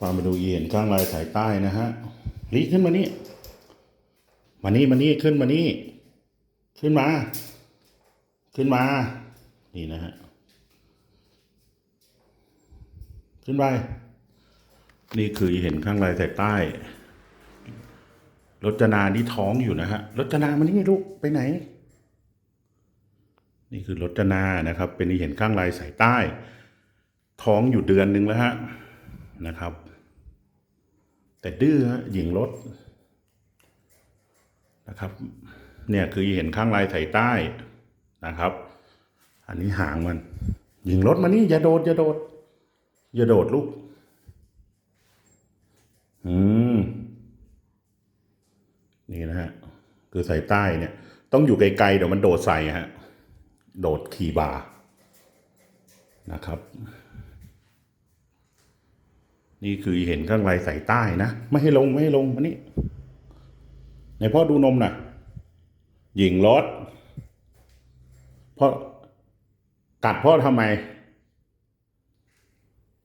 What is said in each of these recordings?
พามาดูเอียนข้างลายสายใต้นะฮะลีขึ้นมานี่ มานี่มานี่ขึ้นมานี่ ขึ้นมา ขึ้นมา นี่นะฮะ ขึ้นไป นี่คือเห็นข้างลายสายใต้ รจนาที่ท้องอยู่นะฮะ รจนามานี่ลูกไปไหน นี่คือรจนานะครับ เป็นเห็นข้างลายสายใต้ ท้องอยู่เดือนหนึ่งแล้วฮะนะครับ แต่ดื้อฮะหญิงรถนะครับ เนี่ยคือเห็นข้างลายสายใต้นะครับ อันนี้หางมัน หญิงรถมานี่อย่าโดดอย่าโดดอย่าโดดลูก อืม นี่นะฮะ คือใสายใต้เนี่ย ต้องอยู่ไกลๆเดี๋ยวมันโดดใส่ฮะ โดดขี่บานะครับ นี่คือเห็นข้างในสายใต้นะ ไม่ให้ลงไม่ให้ลงมานี่ไหนพ่อดูนมหน่ะหญิงรถพ่อกัดพ่อทำไม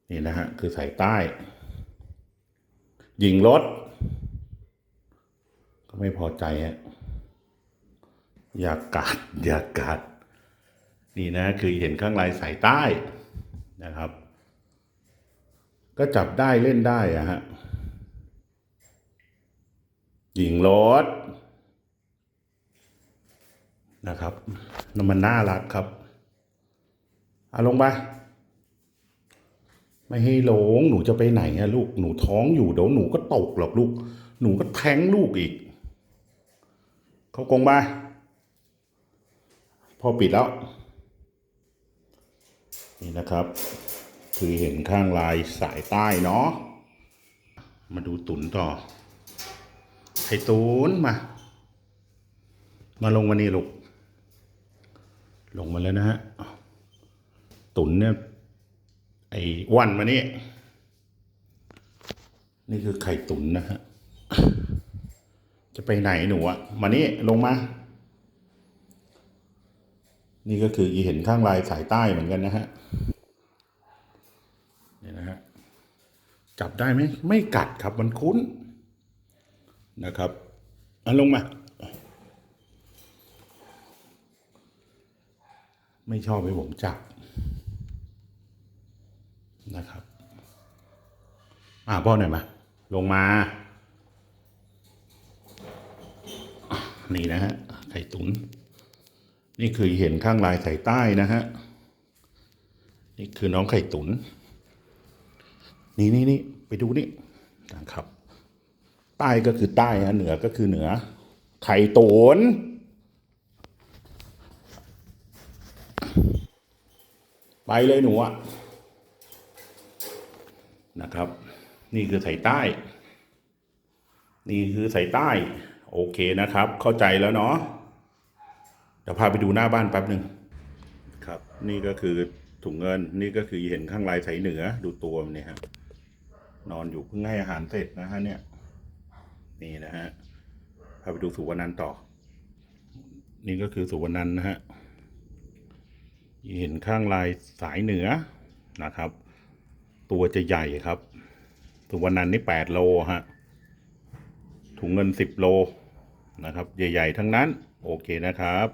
นี่นะฮะ คือสายใต้ หญิงรถก็ไม่พอใจฮะอยากกัดอยากกัด นี่นะ คือเห็นข้างลายสายใต้นะครับ ก็จับได้เล่นได้อะฮะหญิงรถนะครับนั่นมันน่ารักครับเอาลงไปไม่ให้หลงหนูจะไปไหนอะลูกหนูท้องอยู่เดี๋ยวหนูก็ตกหรอกลูก หนูก็แท้งลูกอีก เขากรงไปพอปิดแล้ว นี่นะครับ คือเห็นข้างลายสายใต้เนาะมาดูตุนต่อไข่ตุนมา มาลงมานี่ลูก ลงมาแล้วนะฮะตุนเนี่ยไอ้อ้วันมานี่นี่คือไข่ตุนนะฮะจะไปไหนหนูอะมานี่ลงมา นี่ก็คืออีเห็นข้างลายสายใต้เหมือนกันนะฮะ นี่นะฮะจับได้ไหมไม่กัดครับมันคุ้นนะครับอันลงมา ไม่ชอบให้ผมจับนะครับ อ่าพ่อหน่อยมา ลงมา นี่นะฮะไข่ตุน นี่คือเห็นข้างลายสายใต้นะฮะ นี่คือน้องไข่ตุนนี่ นี่นี่นี่ไปดูนี่นะครับ ใต้ก็คือใต้ฮะเหนือก็คือเหนือ ไข่ตนไปเลยหนูอะนะครับ นี่คือสายใต้ นี่คือสายใต้ โอเคนะครับ เข้าใจแล้วเนาะเดี๋ยวพาไปดูหน้าบ้านแป๊บหนึ่งครับ นี่ก็คือถุงเงิน นี่ก็คือเห็นข้างลายสายเหนือดูตัวมันเนี่ยฮะ นอนอยู่เพิ่งให้อาหารเสร็จนะฮะเนี่ย นี่นะฮะพาไปดูสุวรรณันต่อ นี่ก็คือสุวรรณันนะฮะเห็นข้างลายสายเหนือนะครับ ตัวจะใหญ่ครับ สุวรรณันนี่แปดโลฮะถุงเงินสิบโลนะครับ ใหญ่ ๆ ทั้งนั้น โอเคนะครับ